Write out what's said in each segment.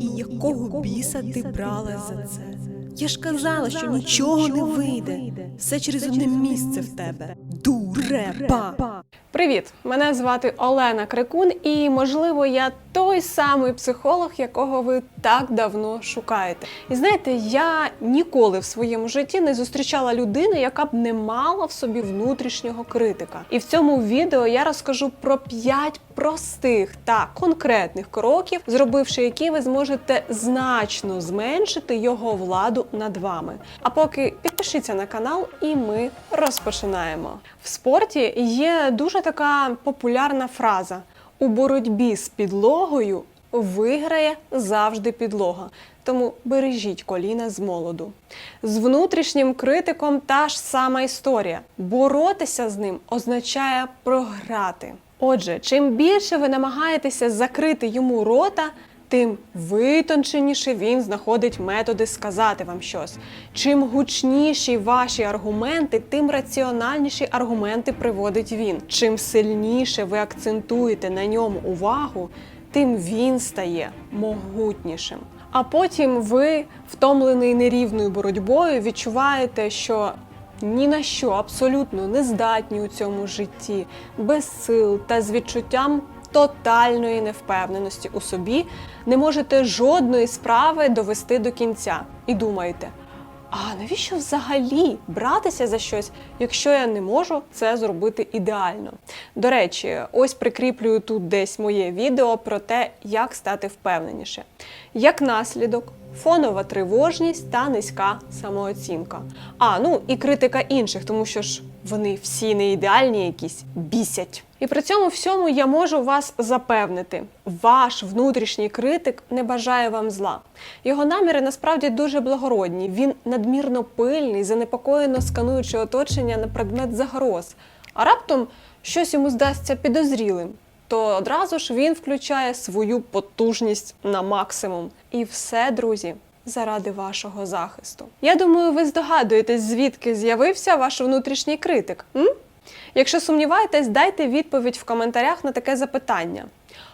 І якого біса ти брала за це? Я ж казала, що нічого не вийде. Все через одне місце в тебе. Дурепа! Привіт! Мене звати Олена Крикун, і можливо, я той самий психолог, якого ви так давно шукаєте. І знаєте, я ніколи в своєму житті не зустрічала людини, яка б не мала в собі внутрішнього критика. І в цьому відео я розкажу про 5 простих та конкретних кроків, зробивши які ви зможете значно зменшити його владу над вами. А поки підпишіться на канал, і ми розпочинаємо. В спорті є дуже така популярна фраза: у боротьбі з підлогою виграє завжди підлога. Тому бережіть коліна з молоду. З внутрішнім критиком та ж сама історія. Боротися з ним означає програти. Отже, чим більше ви намагаєтеся закрити йому рота, тим витонченіше він знаходить методи сказати вам щось. Чим гучніші ваші аргументи, тим раціональніші аргументи приводить він. Чим сильніше ви акцентуєте на ньому увагу, тим він стає могутнішим. А потім ви, втомлений нерівною боротьбою, відчуваєте, що ні на що абсолютно не здатні у цьому житті, без сил та з відчуттям тотальної невпевненості у собі, не можете жодної справи довести до кінця. І думаєте, а навіщо взагалі братися за щось, якщо я не можу це зробити ідеально? До речі, ось прикріплюю тут десь моє відео про те, як стати впевненіше. Як наслідок, фонова тривожність та низька самооцінка. А, ну і критика інших, тому що ж вони всі не ідеальні, якісь бісять. І при цьому всьому я можу вас запевнити, ваш внутрішній критик не бажає вам зла. Його наміри насправді дуже благородні. Він надмірно пильний, занепокоєно скануючи оточення на предмет загроз. А раптом щось йому здасться підозрілим то одразу ж він включає свою потужність на максимум. І все, друзі, заради вашого захисту. Я думаю, ви здогадуєтесь, звідки з'явився ваш внутрішній критик. М? Якщо сумніваєтесь, дайте відповідь в коментарях на таке запитання.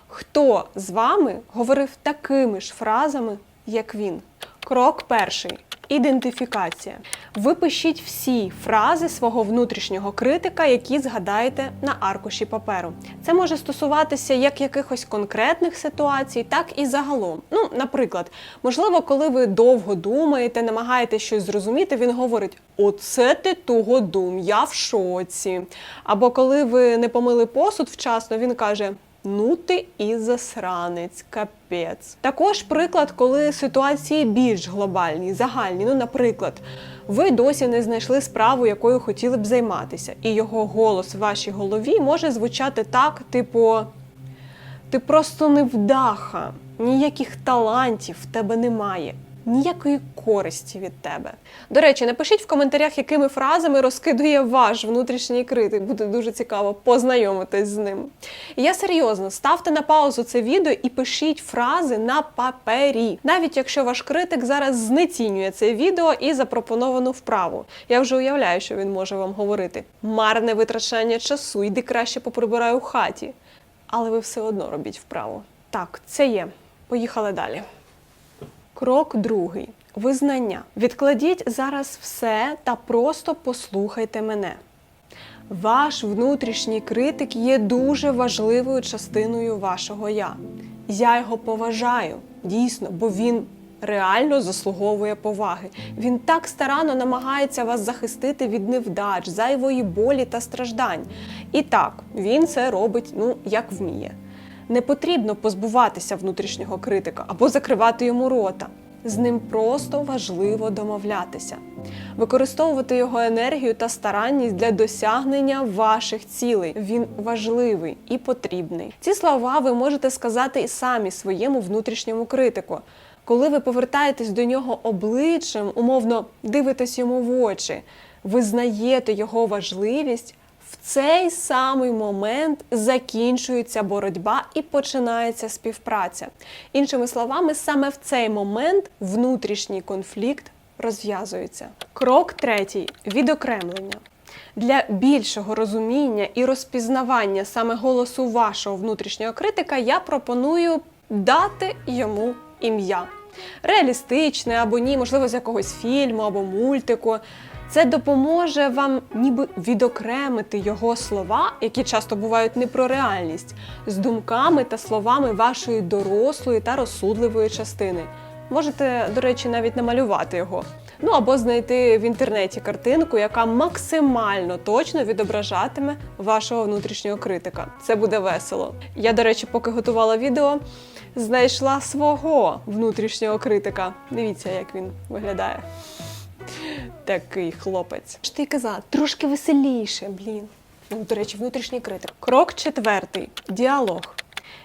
Хто з вами говорив такими ж фразами, як він? Крок перший. Ідентифікація. Ви пишіть всі фрази свого внутрішнього критика, які згадаєте на аркуші паперу. Це може стосуватися як якихось конкретних ситуацій, так і загалом. Ну, наприклад, можливо, коли ви довго думаєте, намагаєтесь щось зрозуміти, він говорить: Оце ти того дум, я в шоці. Або коли ви не помили посуд вчасно, він каже. Ну ти і засранець, капець. Також приклад, коли ситуації більш глобальні, загальні. Ну, наприклад, ви досі не знайшли справу, якою хотіли б займатися, і його голос в вашій голові може звучати так, типу: ти просто невдаха, ніяких талантів в тебе немає. Ніякої користі від тебе. До речі, напишіть в коментарях, якими фразами розкидує ваш внутрішній критик. Буде дуже цікаво познайомитись з ним. І я серйозно ставте на паузу це відео і пишіть фрази на папері. Навіть якщо ваш критик зараз знецінює це відео і запропоновану вправу. Я вже уявляю, що він може вам говорити. Марне витрачання часу, йди краще поприбирай у хаті. Але ви все одно робіть вправу. Так, це є. Поїхали далі. Крок другий визнання. Відкладіть зараз все та просто послухайте мене. Ваш внутрішній критик є дуже важливою частиною вашого я. Я його поважаю, дійсно, бо він реально заслуговує поваги. Він так старанно намагається вас захистити від невдач, зайвої болі та страждань. І так, він це робить ну, як вміє. Не потрібно позбуватися внутрішнього критика або закривати йому рота. З ним просто важливо домовлятися, використовувати його енергію та старанність для досягнення ваших цілей. Він важливий і потрібний. Ці слова ви можете сказати і самі своєму внутрішньому критику. Коли ви повертаєтесь до нього обличчям, умовно дивитесь йому в очі, визнаєте його важливість. В цей самий момент закінчується боротьба і починається співпраця. Іншими словами, саме в цей момент внутрішній конфлікт розв'язується. Крок третій відокремлення. Для більшого розуміння і розпізнавання саме голосу вашого внутрішнього критика я пропоную дати йому ім'я. Реалістичне або ні, можливо, з якогось фільму або мультику. Це допоможе вам ніби відокремити його слова, які часто бувають не про реальність, з думками та словами вашої дорослої та розсудливої частини. Можете, до речі, навіть намалювати його. Ну або знайти в інтернеті картинку, яка максимально точно відображатиме вашого внутрішнього критика. Це буде весело. Я, до речі, поки готувала відео, знайшла свого внутрішнього критика. Дивіться, як він виглядає. Такий хлопець. Ж ти казала, трошки веселіше, блін. Ну, до речі, внутрішній критик. Крок четвертий діалог.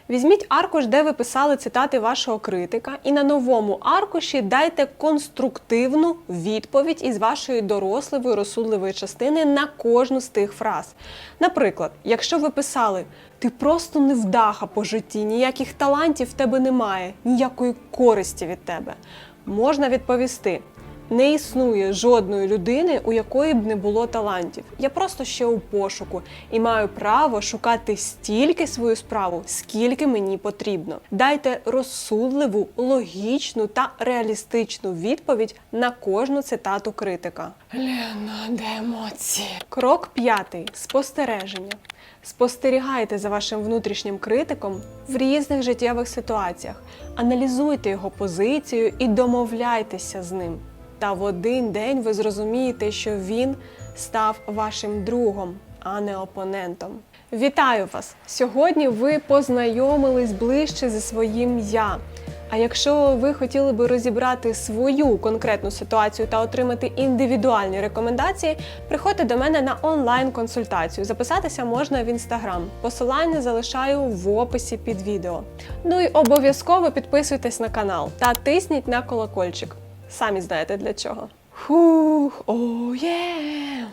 Візьміть аркуш, де ви писали цитати вашого критика, і на новому аркуші дайте конструктивну відповідь із вашої дорослої розсудливої частини на кожну з тих фраз. Наприклад, якщо ви писали Ти просто невдаха по житті, ніяких талантів в тебе немає, ніякої користі від тебе, можна відповісти. Не існує жодної людини, у якої б не було талантів. Я просто ще у пошуку і маю право шукати стільки свою справу, скільки мені потрібно. Дайте розсудливу, логічну та реалістичну відповідь на кожну цитату критика. Лена, де емоції? Крок п'ятий спостереження. Спостерігайте за вашим внутрішнім критиком в різних життєвих ситуаціях, аналізуйте його позицію і домовляйтеся з ним. Та в один день ви зрозумієте, що він став вашим другом, а не опонентом. Вітаю вас! Сьогодні ви познайомились ближче зі своїм я. А якщо ви хотіли би розібрати свою конкретну ситуацію та отримати індивідуальні рекомендації, приходьте до мене на онлайн-консультацію. Записатися можна в інстаграм. Посилання залишаю в описі під відео. Ну і обов'язково підписуйтесь на канал та тисніть на колокольчик. Самі знаєте для чого. Хух, о є!